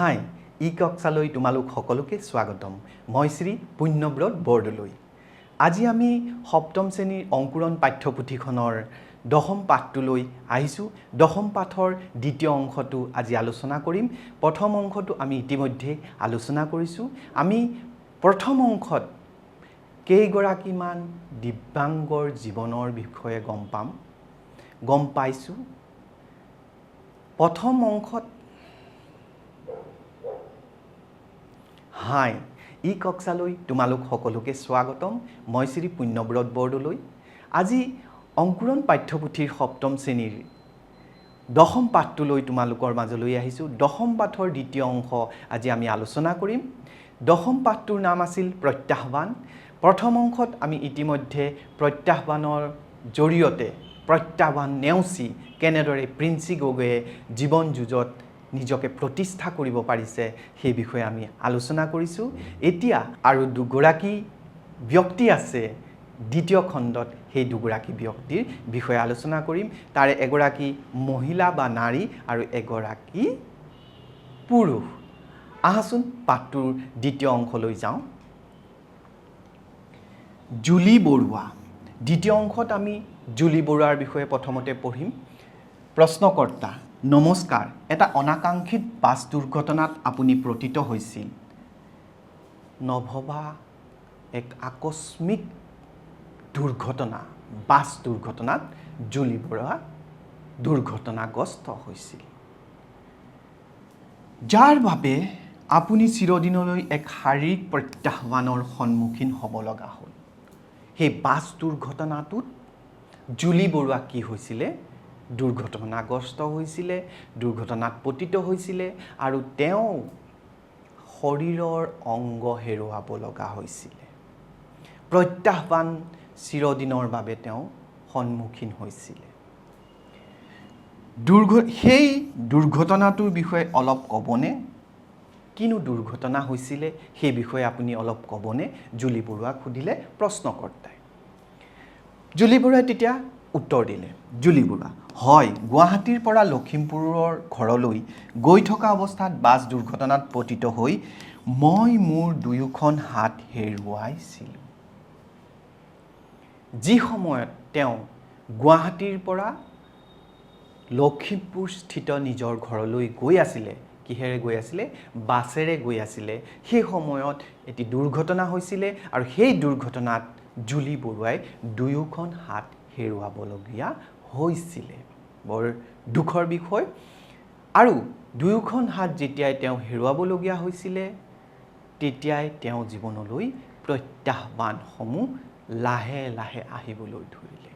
হাই ই কক্সালৈ তোমালোক সকলোকে স্বাগতম। মই শ্ৰী পুণ্যব্ৰত বৰদলৈ। আজি আমি সপ্তম শ্ৰেণীৰ অংকুৰণ পাঠ্যপুথিখনৰ দশম পাঠটোলৈ আহিছোঁ। দশম পাঠৰ দ্বিতীয় অংশটো আজি আলোচনা কৰিম। প্ৰথম অংশটো আমি ইতিমধ্যে আলোচনা কৰিছোঁ। আমি প্ৰথম অংশত কেইগৰাকীমান দিব্যাংগৰ জীৱনৰ বিষয়ে গম পাম। গম পাইছোঁ। প্ৰথম অংশত হাই ই কক্সালৈ তোমালোক সকলোকে স্বাগতম। মই শ্ৰী পুণ্যব্ৰত বৰদলৈ। আজি অংকুৰণ পাঠ্যপুথিৰ সপ্তম শ্ৰেণীৰ দশম পাঠটোলৈ তোমালোকৰ মাজলৈ আহিছোঁ। দশম পাঠৰ দ্বিতীয় অংশ আজি আমি আলোচনা কৰিম। দশম পাঠটোৰ নাম আছিল প্ৰত্যাহ্বান। প্ৰথম অংশত আমি ইতিমধ্যে প্ৰত্যাহ্বানৰ জৰিয়তে প্ৰত্যাহ্বান নেওচি কেনেদৰে প্ৰিন্সি গগৈয়ে জীৱন যুঁজত নিজকে প্ৰতিষ্ঠা কৰিব পাৰিছে, সেই বিষয়ে আমি আলোচনা কৰিছোঁ। এতিয়া আৰু দুগৰাকী ব্যক্তি আছে, দ্বিতীয় খণ্ডত সেই দুগৰাকী ব্যক্তিৰ বিষয়ে আলোচনা কৰিম। তাৰে এগৰাকী মহিলা বা নাৰী আৰু এগৰাকী পুৰুষ। আহাচোন পাঠটোৰ দ্বিতীয় অংশলৈ যাওঁ। জুলি বৰুৱা। দ্বিতীয় অংশত আমি জুলি বৰুৱাৰ বিষয়ে প্ৰথমতে পঢ়িম। প্ৰশ্নকৰ্তা নমস্কাৰ এটা অনাকাংক্ষিত বাছ দুৰ্ঘটনাত আপুনি পতিত হৈছিল। নভবা এক আকস্মিক দুৰ্ঘটনা বাছ দুৰ্ঘটনাত জুলি বৰুৱা দুৰ্ঘটনাগ্ৰস্ত হৈছিল। যাৰ বাবে আপুনি চিৰদিনলৈ এক শাৰীৰিক প্ৰত্যাহ্বানৰ সন্মুখীন হ'ব লগা হ'ল। সেই বাছ দুৰ্ঘটনাটোত জুলি বৰুৱা কি হৈছিলে? দুৰ্ঘটনাগ্ৰস্ত হৈছিলে দুৰ্ঘটনাত পতিত হৈছিলে আৰু তেওঁ শৰীৰৰ অংগ হেৰুৱাব লগা হৈছিলে। প্ৰত্যাহ্বান চিৰদিনৰ বাবে তেওঁ সন্মুখীন হৈছিলে। দুৰ্ঘ সেই দুৰ্ঘটনাটোৰ বিষয়ে অলপ ক'বনে? কিনো দুৰ্ঘটনা হৈছিলে সেই বিষয়ে আপুনি অলপ ক'বনে? জুলি বৰুৱাক সুধিলে প্ৰশ্নকৰ্তাই। জুলি বৰুৱাই তেতিয়া উত্তৰ দিলে। জুলি বৰুৱা হয় গুৱাহাটীৰ পৰা লখিমপুৰৰ ঘৰলৈ গৈ থকা অৱস্থাত বাছ দুৰ্ঘটনাত পতিত হৈ মই মোৰ দুয়োখন হাত হেৰুৱাইছিলোঁ। যি সময়ত তেওঁ গুৱাহাটীৰ পৰা লখিমপুৰস্থিত নিজৰ ঘৰলৈ গৈ আছিলে কিহেৰে গৈ আছিলে? বাছেৰে গৈ আছিলে। সেই সময়ত এটি দুৰ্ঘটনা হৈছিলে আৰু সেই দুৰ্ঘটনাত জুলি বৰুৱাই দুয়োখন হাত হেৰুৱাবলগীয়া হৈছিলে। বৰ দুখৰ বিষয়। আৰু দুয়োখন হাত যেতিয়াই তেওঁ হেৰুৱাবলগীয়া হৈছিলে তেতিয়াই তেওঁ জীৱনলৈ প্ৰত্যাহ্বানসমূহ লাহে লাহে আহিবলৈ ধৰিলে।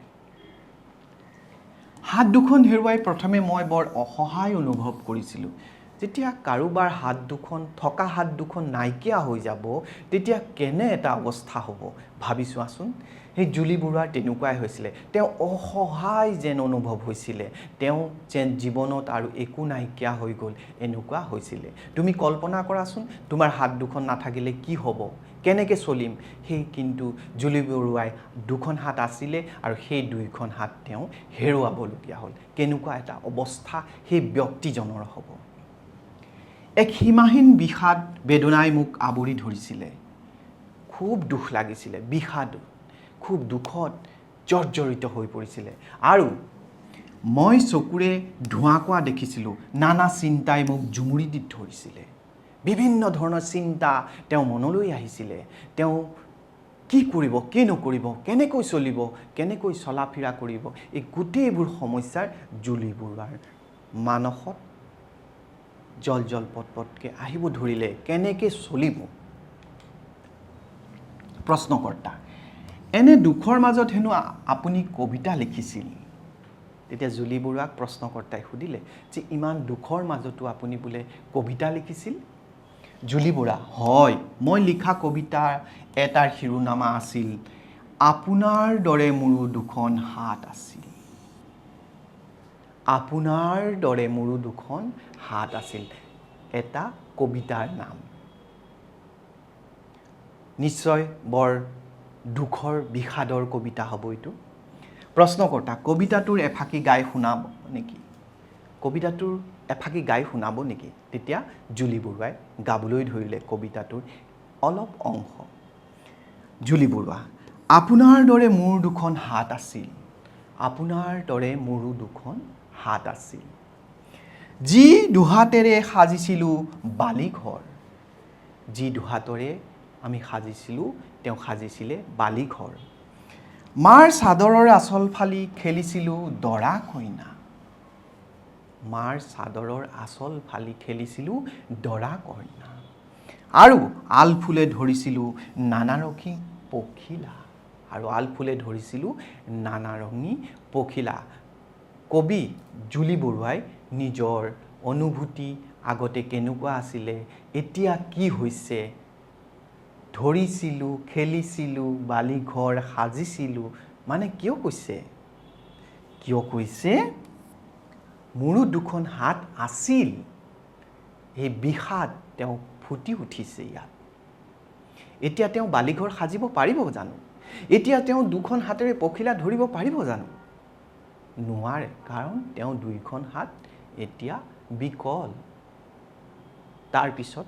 হাত দুখন হেৰুৱাই প্ৰথমে মই বৰ অসহায় অনুভৱ কৰিছিলোঁ। যেতিয়া কাৰোবাৰ হাত দুখন, থকা হাত দুখন নাইকিয়া হৈ যাব, তেতিয়া কেনে এটা অৱস্থা হ'ব? ভাবি চোৱাচোন। সেই জুলি বৰুৱাৰ তেনেকুৱাই হৈছিলে। তেওঁ অসহায় যেন অনুভৱ হৈছিলে। তেওঁ যেন জীৱনত আৰু একো নাইকিয়া হৈ গ'ল এনেকুৱা হৈছিলে। তুমি কল্পনা কৰাচোন, তোমাৰ হাত দুখন নাথাকিলে কি হ'ব? কেনেকৈ চলিম? সেই কিন্তু জুলি বৰুৱাই দুখন হাত আছিলে আৰু সেই দুইখন হাত তেওঁ হেৰুৱাবলগীয়া হ'ল। কেনেকুৱা এটা অৱস্থা সেই ব্যক্তিজনৰ হ'ব? এক সীমাহীন বিষাদ বেদনাই মোক আৱৰি ধৰিছিলে। খুব দুখ লাগিছিলে বিষাদ খুব দুখত জৰ্জৰিত হৈ পৰিছিলে। আৰু মই চকুৰে ধোঁৱা কোৱা দেখিছিলোঁ নানা চিন্তাই মোক জুমুৰি দি ধৰিছিলে। বিভিন্ন ধৰণৰ চিন্তা তেওঁ মনলৈ আহিছিলে। তেওঁ কি কৰিব কি নকৰিব কেনেকৈ চলিব কেনেকৈ চলা ফিৰা কৰিব এই গোটেইবোৰ সমস্যাৰ জুলি বৰুৱাৰ মানসত জল জল পট পটকৈ আহিব ধৰিলে কেনেকৈ চলিব? প্ৰশ্নকৰ্তা এনে দুখৰ মাজত হেনো আপুনি কবিতা লিখিছিল। তেতিয়া জুলি বৰুৱাক প্ৰশ্নকৰ্তাই সুধিলে যে ইমান দুখৰ মাজতো আপুনি বোলে কবিতা লিখিছিল? জুলি বৰা হয় মই লিখা কবিতাৰ এটাৰ শিৰোনামা আছিল আপোনাৰ দৰে মোৰো দুখন হাত আছিল। আপোনাৰ দৰে মোৰো দুখন হাত আছিল। এটা কবিতাৰ নাম। নিশ্চয় বৰ দুখৰ বিষাদৰ কবিতা হ'ব এইটো। প্ৰশ্নকৰ্তা কবিতাটোৰ এফাকি গাই শুনাব নেকি? কবিতাটোৰ এফাকি গাই শুনাব নেকি? তেতিয়া জুলি বৰুৱাই গাবলৈ ধৰিলে কবিতাটোৰ অলপ অংশ। জুলি বৰুৱা আপোনাৰ দৰে মোৰ দুখন হাত আছিল। আপোনাৰ দৰে মোৰো দুখন হাত আছিল। যি দুহাতেৰে সাজিছিলোঁ বালিঘৰ, যি দুহাতৰে আমি সাজিছিলোঁ, তেওঁ সাজিছিলে বালিঘৰ। মাৰ চাদৰৰ আচল ফালি খেলিছিলোঁ দৰা কইনা। মাৰ চাদৰৰ আচল ফালি খেলিছিলোঁ দৰা কইনা। আৰু আলফুলে ধৰিছিলোঁ নানাৰঙী পখিলা। আৰু আলফুলে ধৰিছিলোঁ নানাৰঙী পখিলা। কবি জুলি বৰুৱাই নিজৰ অনুভূতি আগতে কেনেকুৱা আছিলে, এতিয়া কি হৈছে? ধৰিছিলোঁ, খেলিছিলোঁ, বালিঘৰ সাজিছিলোঁ মানে কিয় কৈছে? কিয় কৈছে? মোৰো দুখন হাত আছিল। এই বিষাদ তেওঁ ফুটি উঠিছে ইয়াত। এতিয়া তেওঁ বালিঘৰ সাজিব পাৰিব জানো? এতিয়া তেওঁ দুখন হাতেৰে পখিলা ধৰিব পাৰিব জানো? নোৱাৰে। কাৰণ তেওঁ দুইখন হাত এতিয়া বিকল। তাৰপিছত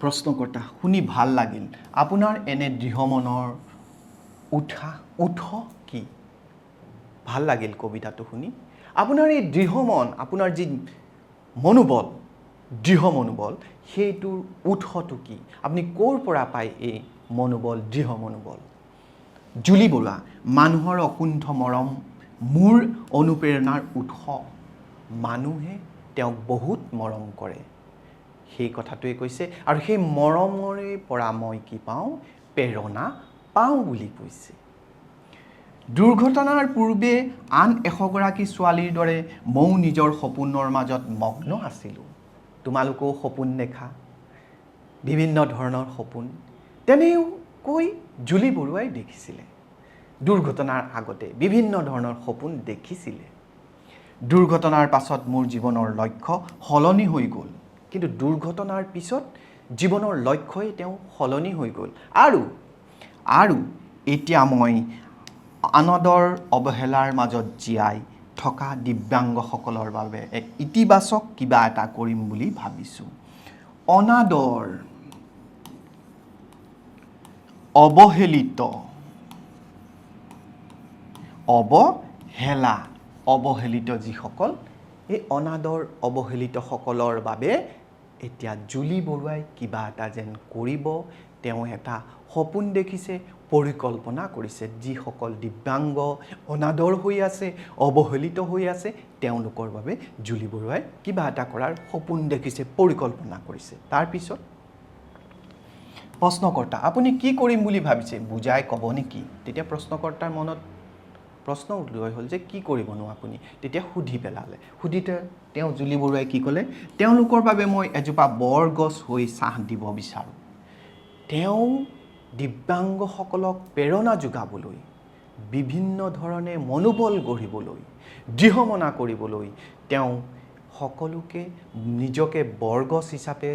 প্ৰশ্নকৰ্তা, শুনি ভালো লাগিল। আপোনাৰ এনে দৃঢ় মনৰ উৎসাহ উৎস কি? ভালো লাগিল কবিতাটো শুনি। আপোনাৰ এই দৃঢ় মন আপোনাৰ যি মনোবল দৃঢ় মনোবল সেইটোৰ উৎসটো কি? আপুনি ক'ৰ পৰা পায় এই মনোবল দৃঢ় মনোবল জুলি বৰুৱা, মানুহৰ অকুণ্ঠ মৰম মোৰ অনুপ্ৰেৰণাৰ উৎস। মানুহে তেওঁক বহুত মৰম কৰে। সেই কথাটোৱে কৈছে আৰু সেই মৰমৰে পৰা মই কি পাওঁ? প্ৰেৰণা পাওঁ বুলি কৈছে। দুৰ্ঘটনাৰ পূৰ্বে আন এশগৰাকী ছোৱালীৰ দৰে ময়ো নিজৰ সপোনৰ মাজত মগ্ন আছিলোঁ। তোমালোকেও সপোন দেখা। বিভিন্ন ধৰণৰ সপোন। তেনেকৈ জুলি বৰুৱাই দেখিছিলে। দুৰ্ঘটনাৰ আগতে বিভিন্ন ধৰণৰ সপোন দেখিছিলে। দুৰ্ঘটনাৰ পাছত মোৰ জীৱনৰ লক্ষ্য সলনি হৈ গ'ল। কিন্তু দুৰ্ঘটনাৰ পিছত জীৱনৰ লক্ষ্যই তেওঁ সলনি হৈ গ'ল। আৰু আৰু এতিয়া মই আনন্দৰ অৱহেলাৰ মাজত জীয়াই থকা দিব্যাংগসকলৰ বাবে এক ইতিবাচক কিবা এটা কৰিম বুলি ভাবিছোঁ। অনাদৰ অৱহেলিত অৱহেলা অৱহেলিত যিসকল এই অনাদৰ অৱহেলিতসকলৰ বাবে এতিয়া জুলি বৰুৱাই কিবা এটা যেন কৰিব তেওঁ এটা সপোন দেখিছে পৰিকল্পনা কৰিছে। যিসকল দিব্যাংগ অনাদৰ হৈ আছে অৱহেলিত হৈ আছে তেওঁলোকৰ বাবে জুলি বৰুৱাই কিবা এটা কৰাৰ সপোন দেখিছে পৰিকল্পনা কৰিছে। তাৰপিছত প্ৰশ্নকৰ্তা আপুনি কি কৰিম বুলি ভাবিছে? বুজাই ক'ব নেকি? তেতিয়া প্ৰশ্নকৰ্তাৰ মনত প্ৰশ্ন উদয় হ'ল যে কি কৰিবনো আপুনি? তেতিয়া সুধি পেলালে। সুধিতে তেওঁ জুলি বৰুৱাই কি ক'লে? তেওঁলোকৰ বাবে মই এজোপা বৰগছ হৈ ছাঁ দিব বিচাৰোঁ। তেওঁ দিব্যাংগসকলক প্ৰেৰণা যোগাবলৈ বিভিন্ন ধৰণে মনোবল গঢ়িবলৈ দৃঢ়মনা কৰিবলৈ তেওঁ সকলোকে নিজকে বৰগছ হিচাপে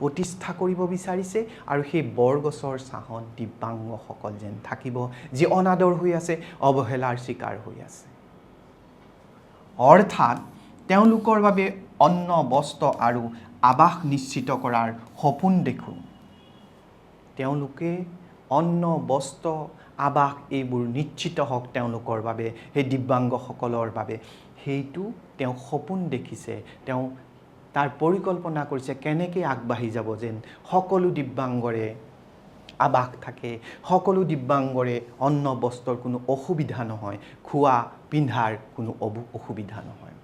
প্ৰতিষ্ঠা কৰিব বিচাৰিছে আৰু সেই বৰগছৰ ছাঁহত দিব্যাংগসকল যেন থাকিব, যি অনাদৰ হৈ আছে, অৱহেলাৰ চিকাৰ হৈ আছে। অৰ্থাৎ, তেওঁলোকৰ বাবে অন্ন, বস্ত্ৰ আৰু আৱাস নিশ্চিত কৰাৰ সপোন দেখোঁ। তেওঁলোকে অন্ন, বস্ত্ৰ, আৱাস এইবোৰ নিশ্চিত হওক তেওঁলোকৰ বাবে, সেই দিব্যাংগসকলৰ বাবে। সেইটো তেওঁ সপোন দেখিছে, তেওঁ তাৰ পৰিকল্পনা কৰিছে কেনেকৈ আগবাঢ়ি যাব যেন সকলো দিব্যাংগৰে আৱাস থাকে, সকলো দিব্যাংগৰে অন্ন, বস্ত্ৰৰ কোনো অসুবিধা নহয়, খোৱা পিন্ধাৰ কোনো অসুবিধা নহয়।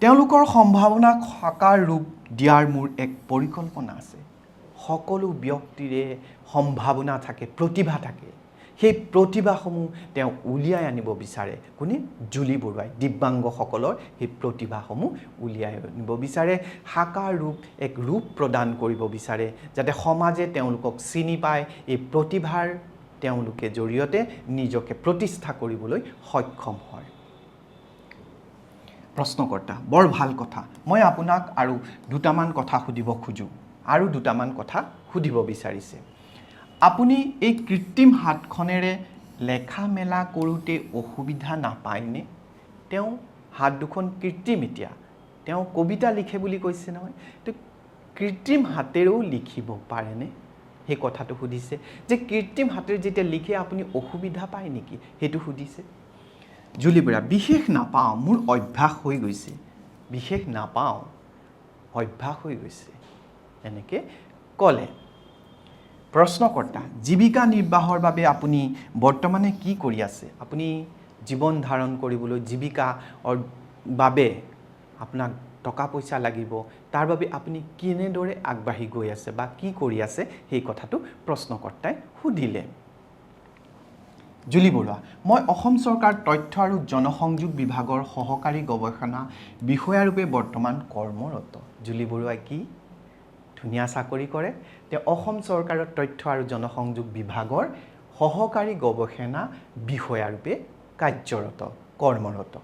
তেওঁলোকৰ সম্ভাৱনাক সাকাৰ ৰূপ দিয়াৰ মোৰ এক পৰিকল্পনা আছে। সকলো ব্যক্তিৰে সম্ভাৱনা থাকে, প্ৰতিভা থাকে। সেই প্ৰতিভাসমূহ তেওঁ উলিয়াই আনিব বিচাৰে। কোনে? জুলি বৰুৱাই। দিব্যাংগসকলৰ সেই প্ৰতিভাসমূহ উলিয়াই আনিব বিচাৰে। সাকাৰ ৰূপ এক ৰূপ প্ৰদান কৰিব বিচাৰে যাতে সমাজে তেওঁলোকক চিনি পায়। এই প্ৰতিভাৰ তেওঁলোকে জৰিয়তে নিজকে প্ৰতিষ্ঠা কৰিবলৈ সক্ষম হয়। প্ৰশ্নকৰ্তা বৰ ভাল কথা। মই আপোনাক আৰু দুটামান কথা সুধিব খোজোঁ। আৰু দুটামান কথা সুধিব বিচাৰিছে। আপুনি এই কৃত্ৰিম হাতখনেৰে লেখা মেলা কৰোঁতে অসুবিধা নাপায়নে? তেওঁ হাত দুখন কৃত্ৰিম এতিয়া। তেওঁ কবিতা লিখে বুলি কৈছে নহয়। তো কৃত্ৰিম হাতেৰেও লিখিব পাৰেনে? সেই কথাটো সুধিছে যে কৃত্ৰিম হাতেৰে যেতিয়া লিখে আপুনি অসুবিধা পায় নেকি? সেইটো সুধিছে। জুলি বৰা বিশেষ নাপাওঁ, মোৰ অভ্যাস হৈ গৈছে। বিশেষ নাপাওঁ, অভ্যাস হৈ গৈছে। এনেকৈ ক'লে। প্ৰশ্নকৰ্তা জীৱিকা নিৰ্বাহৰ বাবে আপুনি বৰ্তমানে কি কৰি আছে? আপুনি জীৱন ধাৰণ কৰিবলৈ জীৱিকাৰ বাবে আপোনাক টকা পইচা লাগিব, তাৰ বাবে আপুনি কেনেদৰে আগবাঢ়ি গৈ আছে বা কি কৰি আছে সেই কথাটো প্ৰশ্নকৰ্তাই সুধিলে। জুলি বৰুৱা, মই অসম চৰকাৰ তথ্য আৰু জনসংযোগ বিভাগৰ সহকাৰী গৱেষণা বিষয়াৰূপে বৰ্তমান কৰ্মৰত। জুলি বৰুৱাই কি ধুনীয়া চাকৰি কৰে। তেওঁ অসম চৰকাৰৰ তথ্য আৰু জনসংযোগ বিভাগৰ সহকাৰী গৱেষণা বিষয়াৰূপে কাৰ্যৰত কৰ্মৰত।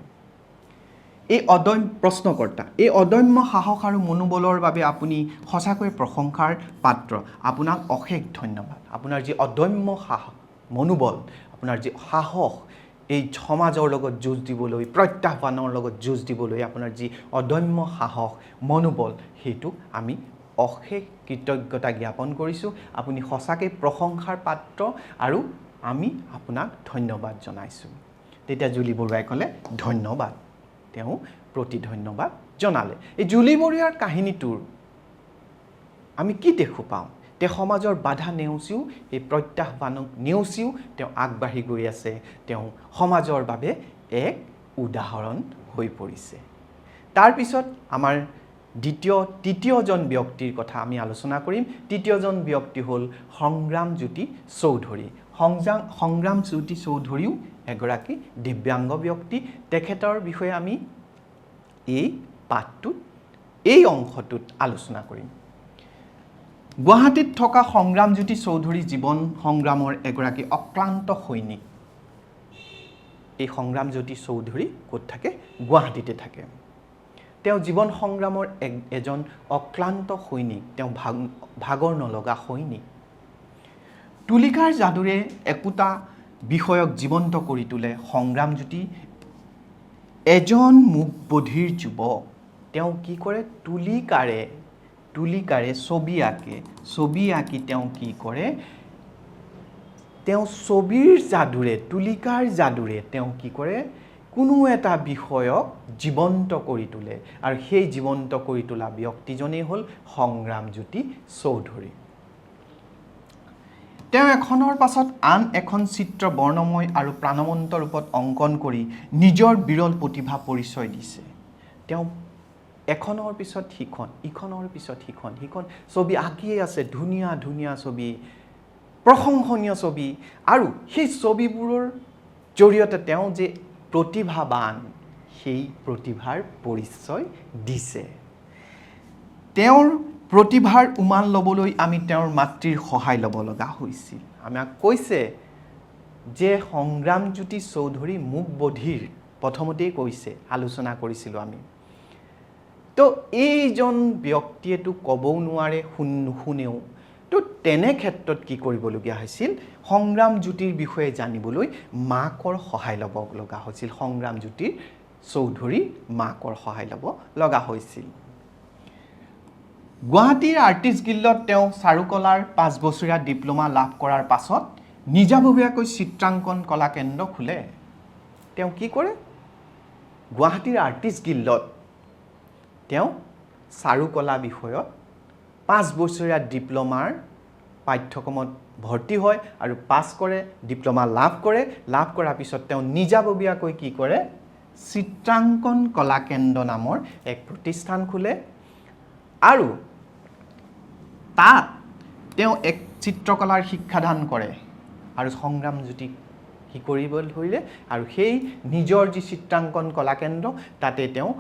এই অদম্য প্ৰশ্নকৰ্তা, এই অদম্য সাহস আৰু মনোবলৰ বাবে আপুনি সঁচাকৈ প্ৰশংসাৰ পাত্ৰ। আপোনাক অশেষ ধন্যবাদ। আপোনাৰ যি অদম্য সাহস, মনোবল, আপোনাৰ যি সাহস, এই সমাজৰ লগত যুঁজ দিবলৈ, প্ৰত্যাহ্বানৰ লগত যুঁজ দিবলৈ, আপোনাৰ যি অদম্য সাহস, মনোবল, সেইটোক আমি অশেষ কৃতজ্ঞতা জ্ঞাপন কৰিছোঁ। আপুনি সঁচাকৈ প্ৰশংসাৰ পাত্ৰ আৰু আমি আপোনাক ধন্যবাদ জনাইছোঁ। তেতিয়া জুলি বৰুৱাই ক'লে ধন্যবাদ। তেওঁ প্ৰতি ধন্যবাদ জনালে। এই জুলি বৰুৱাৰ কাহিনীটোৰ আমি কি দেখোঁ পাওঁ? তেওঁ সমাজৰ বাধা নেওচিও এই প্ৰত্যাহ্বানক নেওচিও তেওঁ আগবাঢ়ি গৈ আছে। তেওঁ সমাজৰ বাবে এক উদাহৰণ হৈ পৰিছে। তাৰপিছত আমাৰ দ্বিতীয় তৃতীয়জন ব্যক্তিৰ কথা আমি আলোচনা কৰিম। তৃতীয়জন ব্যক্তি হ'ল সংগ্ৰামজ্যোতি চৌধুৰী। সংগ্ৰাম সংগ্ৰামজ্যোতি চৌধুৰীও এগৰাকী দিব্যাংগ ব্যক্তি। তেখেতৰ বিষয়ে আমি এই পাঠটোত এই অংশটোত আলোচনা কৰিম। গুৱাহাটীত থকা সংগ্ৰামজ্যোতি চৌধুৰী জীৱন সংগ্ৰামৰ এগৰাকী অক্লান্ত সৈনিক। এই সংগ্ৰামজ্যোতি চৌধুৰী ক'ত থাকে? গুৱাহাটীতে থাকে। তেওঁ জীৱন সংগ্ৰামৰ এক এজন অক্লান্ত সৈনিক, তেওঁ ভাগ ভাগৰ নলগা সৈনিক। তুলিকাৰ যাদুৰে একোটা বিষয়ক জীৱন্ত কৰি তোলে সংগ্ৰামজ্যোতি এজন মুকবধিৰ যুৱক, তেওঁ কি কৰে? তুলিকাৰে তুলিকাৰে ছবি আঁকে। ছবি আঁকি তেওঁ কি কৰে? তেওঁ ছবিৰ যাদুৰে তুলিকাৰ যাদুৰে তেওঁ কি কৰে? কোনো এটা বিষয়ক জীৱন্ত কৰি তোলে। আৰু সেই জীৱন্ত কৰি তোলা ব্যক্তিজনেই হ'ল সংগ্ৰামজ্যোতি চৌধুৰী। তেওঁ এখনৰ পাছত আন এখন চিত্ৰ বৰ্ণময় আৰু প্ৰাণৱন্ত ৰূপত অংকন কৰি নিজৰ বিৰল প্ৰতিভা পৰিচয় দিছে। তেওঁ এখনৰ পিছত সিখন ইখনৰ পিছত সিখন সিখন ছবি আঁকিয়ে আছে ধুনীয়া ধুনীয়া ছবি প্ৰশংসনীয় ছবি। আৰু সেই ছবিবোৰৰ জৰিয়তে তেওঁ যে প্ৰতিভাৱান সেই প্ৰতিভাৰ পৰিচয় দিছে। তেওঁৰ প্ৰতিভাৰ উমান ল'বলৈ আমি তেওঁৰ মাতৃৰ সহায় ল'ব লগা হৈছিল। আমাক কৈছে যে সংগ্ৰামজ্যোতি চৌধুৰী মোক বধিৰ, প্ৰথমতেই কৈছে, আলোচনা কৰিছিলোঁ আমি। তো এইজন ব্যক্তিয়েতো ক'বও নোৱাৰে শুন নুশুনেও তো তেনে ক্ষেত্ৰত কি কৰিবলগীয়া হৈছিল? সংগ্ৰামজ্যোতিৰ বিষয়ে জানিবলৈ মাকৰ সহায় ল'ব লগা হৈছিল। সংগ্ৰামজ্যোতিৰ চৌধুৰীৰ মাকৰ সহায় ল'ব লগা হৈছিল। গুৱাহাটীৰ আৰ্টিষ্ট গিল্ডত তেওঁ চাৰুকলাৰ পাঁচ বছৰীয়া ডিপ্ল'মা লাভ কৰাৰ পাছত নিজাববীয়াকৈ চিত্ৰাংকন কলা কেন্দ্ৰ খোলে। তেওঁ কি কৰে? গুৱাহাটীৰ আৰ্টিষ্ট গিল্ডত তেওঁ চাৰুকলা বিষয়ত পাঁচ বছৰীয়া ডিপ্ল'মাৰ পাঠ্যক্ৰমত ভৰ্তি হয় আৰু পাছ কৰে ডিপ্ল'মা লাভ কৰে। লাভ কৰাৰ পিছত তেওঁ নিজাববীয়াকৈ কি কৰে চিত্ৰাংকন কলা কেন্দ্ৰ নামৰ এক প্ৰতিষ্ঠান খোলে। আৰু তাত তেওঁ এক চিত্ৰকলাৰ শিক্ষাদান কৰে আৰু সংগ্ৰামজ্যোতিক সি কৰিব ধৰিলে আৰু সেই নিজৰ যি চিত্ৰাংকন কলাকেন্দ্ৰ তাতে তেওঁ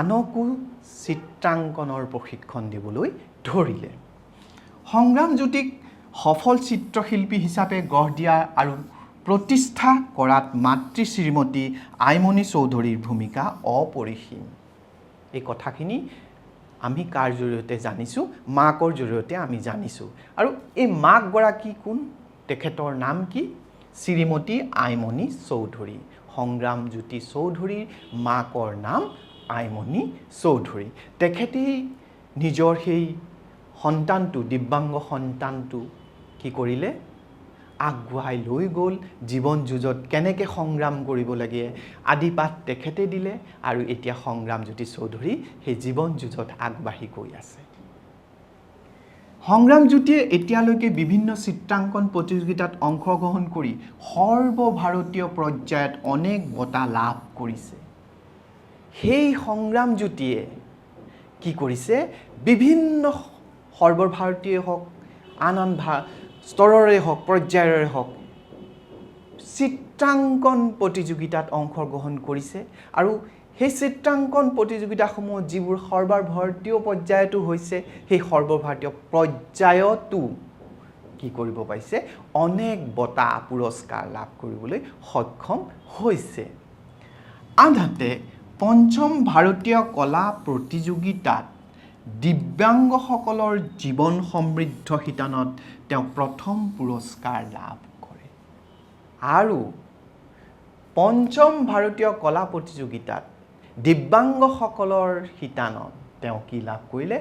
আনকো চিত্ৰাংকনৰ প্ৰশিক্ষণ দিবলৈ ধৰিলে। সংগ্ৰামজ্যোতিক সফল চিত্ৰশিল্পী হিচাপে গঢ় দিয়া আৰু প্ৰতিষ্ঠা কৰাত মাতৃ শ্ৰীমতী আইমণি চৌধুৰীৰ ভূমিকা অপৰিসীম। এই কথাখিনি আমি কাৰ জৰিয়তে জানিছোঁ, মাকৰ জৰিয়তে আমি জানিছোঁ। আৰু এই মাকগৰাকী কোন? তেখেতৰ নাম কি? শ্ৰীমতী আইমণি চৌধুৰী। সংগ্ৰামজ্যোতি চৌধুৰীৰ মাকৰ নাম আইমণি চৌধুৰী। তেখেতেই নিজৰ সেই সন্তানটো, দিব্যাংগ সন্তানটো কি কৰিলে? আগুৱাই লৈ গ'ল জীৱন যুঁজত কেনেকৈ সংগ্ৰাম কৰিব লাগে আদি পাঠ তেখেতে দিলে আৰু এতিয়া সংগ্ৰামজ্যোতি চৌধুৰী সেই জীৱন যুঁজত আগবাঢ়ি গৈ আছে। সংগ্ৰামজ্যোতিয়ে এতিয়ালৈকে বিভিন্ন চিত্ৰাংকন প্ৰতিযোগিতাত অংশগ্ৰহণ কৰি সৰ্বভাৰতীয় পৰ্যায়ত অনেক বঁটা লাভ কৰিছে। সেই সংগ্ৰামজ্যোতিয়ে কি কৰিছে? বিভিন্ন সৰ্বভাৰতীয় হওক আন আন ভা স্তৰৰে হওক পৰ্যায়ৰে হওক চিত্ৰাংকন প্ৰতিযোগিতাত অংশগ্ৰহণ কৰিছে আৰু সেই চিত্ৰাংকন প্ৰতিযোগিতাসমূহ যিবোৰ সৰ্বভাৰতীয় পৰ্যায়তো হৈছে সেই সৰ্বভাৰতীয় পৰ্যায়তো কি কৰিব পাৰিছে? অনেক বঁটা পুৰস্কাৰ লাভ কৰিবলৈ সক্ষম হৈছে। আনহাতে পঞ্চম ভাৰতীয় কলা প্ৰতিযোগিতাত দিব্যাংগসকলৰ জীৱন সমৃদ্ধ শিতানত তেওঁ প্ৰথম পুৰস্কাৰ লাভ কৰে। আৰু পঞ্চম ভাৰতীয় কলা প্ৰতিযোগিতাত দিব্যাংগসকলৰ শিতানত তেওঁ কি লাভ কৰিলে?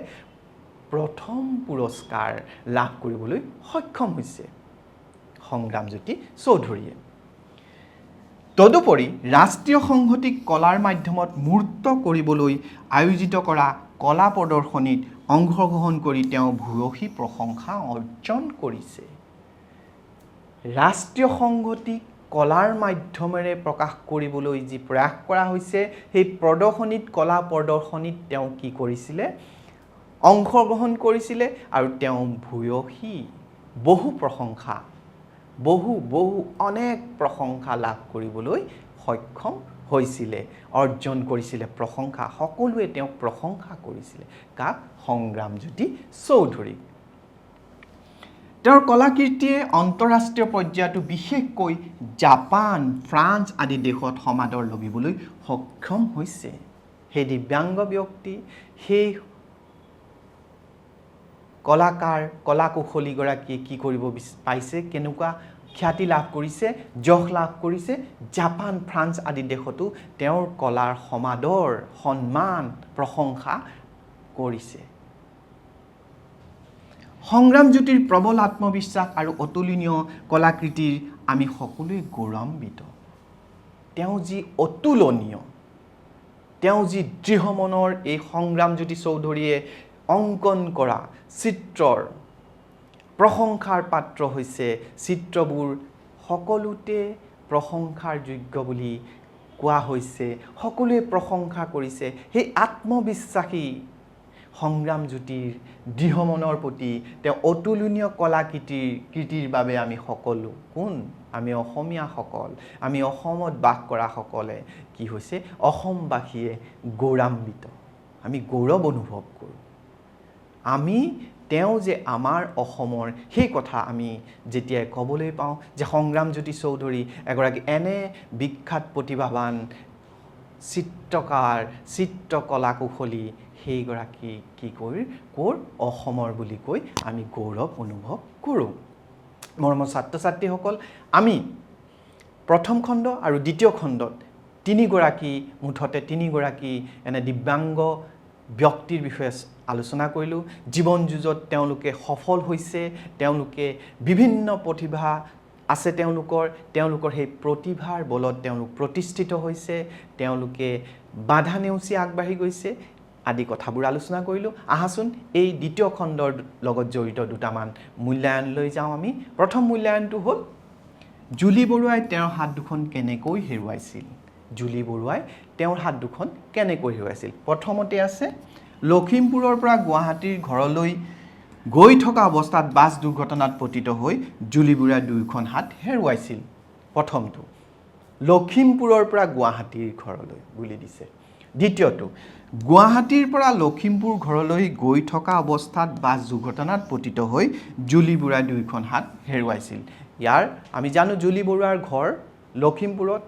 প্ৰথম পুৰস্কাৰ লাভ কৰিবলৈ সক্ষম হৈছে। সংগ্ৰামজ্যোতি চৌধুৰীয়ে। তদুপৰি ৰাষ্ট্ৰীয় সংহতিক কলাৰ মাধ্যমত মূৰ্ত কৰিবলৈ আয়োজিত কৰা কলা প্ৰদৰ্শনীত অংশগ্ৰহণ কৰি তেওঁ ভূয়সী প্ৰশংসা অৰ্জন কৰিছে। ৰাষ্ট্ৰীয় সংহতিক কলাৰ মাধ্যমেৰে প্ৰকাশ কৰিবলৈ যি প্ৰয়াস কৰা হৈছে, সেই প্ৰদৰ্শনীত, কলা প্ৰদৰ্শনীত তেওঁ কি কৰিছিলে? অংশগ্ৰহণ কৰিছিলে আৰু তেওঁ ভূয়সী, বহু প্ৰশংসা, বহু বহু অনেক প্ৰশংসা লাভ কৰিবলৈ সক্ষম হৈছিলে অৰ্জন কৰিছিলে প্ৰশংসা সকলোৱে তেওঁক প্ৰশংসা কৰিছিলে। কাক? সংগ্ৰামজ্যোতি চৌধুৰীক। তেওঁৰ কলাকীৰ্তিয়ে আন্তঃৰাষ্ট্ৰীয় পৰ্যায়তো বিশেষকৈ জাপান ফ্ৰান্স আদি দেশত সমাদৰ লভিবলৈ সক্ষম হৈছে। সেই দিব্যাংগ ব্যক্তি সেই কলাকাৰ কলা কুশলীগৰাকীয়ে কি কৰিব পাইছে কেনেকুৱা খ্যাতি লাভ কৰিছে, যশ লাভ কৰিছে, জাপান, ফ্ৰান্স আদি দেশতো তেওঁৰ কলাৰ সমাদৰ, সন্মান, প্ৰশংসা কৰিছে। সংগ্ৰামজ্যোতিৰ প্ৰবল আত্মবিশ্বাস আৰু অতুলনীয় কলাকৃতিৰ আমি সকলোৱে গৌৰৱান্বিত। তেওঁ যি অতুলনীয়, তেওঁ যি দৃঢ় মনৰ এই সংগ্ৰামজ্যোতি চৌধুৰীয়ে অংকন কৰা চিত্ৰৰ প্ৰশংসাৰ পাত্ৰ হৈছে চিত্ৰবোৰ সকলোতে প্ৰশংসাৰ যোগ্য বুলি কোৱা হৈছে, সকলোৱে প্ৰশংসা কৰিছে। সেই আত্মবিশ্বাসী সংগ্ৰামজ্যোতিৰ দৃঢ় মনৰ প্ৰতি তেওঁ অতুলনীয় কলাকৃতিৰ কৃতিৰ বাবে আমি সকলো, কোন? আমি অসমীয়াসকল আমি অসমত বাস কৰাসকলে কি হৈছে? অসমবাসীয়ে গৌৰৱান্বিত আমি গৌৰৱ অনুভৱ কৰোঁ। আমি তেওঁ যে আমাৰ অসমৰ সেই কথা আমি যেতিয়াই ক'বলৈ পাওঁ যে সংগ্ৰামজ্যোতি চৌধুৰী এগৰাকী এনে বিখ্যাত প্ৰতিভাৱান চিত্ৰকাৰ চিত্ৰকলা কুশলী সেইগৰাকী কি কৰি ক'ৰ অসমৰ বুলি কৈ আমি গৌৰৱ অনুভৱ কৰোঁ। মৰমৰ ছাত্ৰ ছাত্ৰীসকল আমি প্ৰথম খণ্ড আৰু দ্বিতীয় খণ্ডত তিনিগৰাকী মুঠতে তিনিগৰাকী এনে দিব্যাংগ ব্যক্তিৰ বিষয়ে আলোচনা কৰিলোঁ। জীৱন যুঁজত তেওঁলোকে সফল হৈছে, তেওঁলোকে বিভিন্ন প্ৰতিভা আছে তেওঁলোকৰ তেওঁলোকৰ সেই প্ৰতিভাৰ বলত তেওঁলোক প্ৰতিষ্ঠিত হৈছে, তেওঁলোকে বাধা নেওচি আগবাঢ়ি গৈছে আদি কথাবোৰ আলোচনা কৰিলোঁ। আহাচোন, এই দ্বিতীয় খণ্ডৰ লগত জড়িত দুটামান মূল্যায়নলৈ যাওঁ আমি। প্ৰথম মূল্যায়নটো হ'ল, জুলি বৰুৱাই তেওঁৰ হাত দুখন কেনেকৈ হেৰুৱাইছিল? জুলি বৰুৱাই তেওঁৰ হাত দুখন কেনেকৈ হেৰুৱাইছিল প্ৰথমতে আছে, লখিমপুৰৰ পৰা গুৱাহাটীৰ ঘৰলৈ গৈ থকা অৱস্থাত বাছ দুৰ্ঘটনাত পতিত হৈ জুলি বৰুৱাই দুয়োখন হাত হেৰুৱাইছিল। প্ৰথমটো, লখিমপুৰৰ পৰা গুৱাহাটীৰ ঘৰলৈ বুলি দিছে। দ্বিতীয়টো, গুৱাহাটীৰ পৰা লখিমপুৰ ঘৰলৈ গৈ থকা অৱস্থাত বাছ দুৰ্ঘটনাত পতিত হৈ জুলি বৰুৱাই দুয়োখন হাত হেৰুৱাইছিল। ইয়াৰ, আমি জানো জুলি বৰুৱাৰ ঘৰ লখিমপুৰত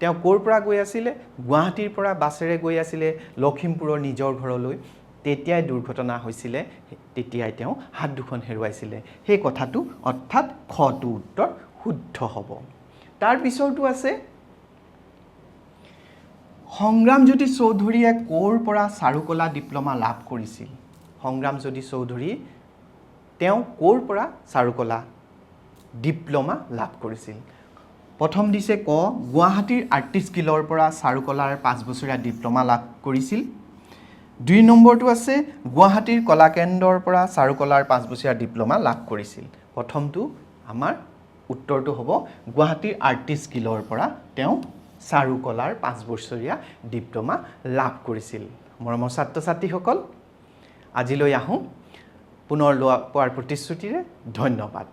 তেওঁ ক'ৰ পৰা গৈ আছিলে? গুৱাহাটীৰ পৰা বাছেৰে গৈ আছিলে লখিমপুৰৰ নিজৰ ঘৰলৈ। তেতিয়াই দুৰ্ঘটনা হৈছিলে তেতিয়াই তেওঁ হাত দুখন হেৰুৱাইছিলে। সেই কথাটো অৰ্থাৎ খটো উত্তৰ শুদ্ধ হ'ব। তাৰ পিছৰটো আছে সংগ্ৰামজ্যোতি চৌধুৰীয়ে ক'ৰ পৰা চাৰুকলা ডিপ্ল'মা লাভ কৰিছিল? সংগ্ৰামজ্যোতি চৌধুৰী তেওঁ ক'ৰ পৰা চাৰুকলা ডিপ্ল'মা লাভ কৰিছিল? প্ৰথম দিছে ক, গুৱাহাটীৰ আৰ্টিষ্ট গিলৰ পৰা চাৰুকলাৰ পাঁচ বছৰীয়া ডিপ্ল'মা লাভ কৰিছিল। দুই নম্বৰটো আছে, গুৱাহাটীৰ কলাকেন্দ্ৰৰ পৰা চাৰুকলাৰ পাঁচ বছৰীয়া ডিপ্ল'মা লাভ কৰিছিল। প্ৰথমটো আমাৰ উত্তৰটো হ'ব, গুৱাহাটীৰ আৰ্টিষ্ট গিলৰ পৰা তেওঁ চাৰুকলাৰ পাঁচ বছৰীয়া ডিপ্ল'মা লাভ কৰিছিল। মৰমৰ ছাত্ৰ ছাত্ৰীসকল আজিলৈ আহোঁ। পুনৰ লোৱা পোৱাৰ প্ৰতিশ্ৰুতিৰে ধন্যবাদ।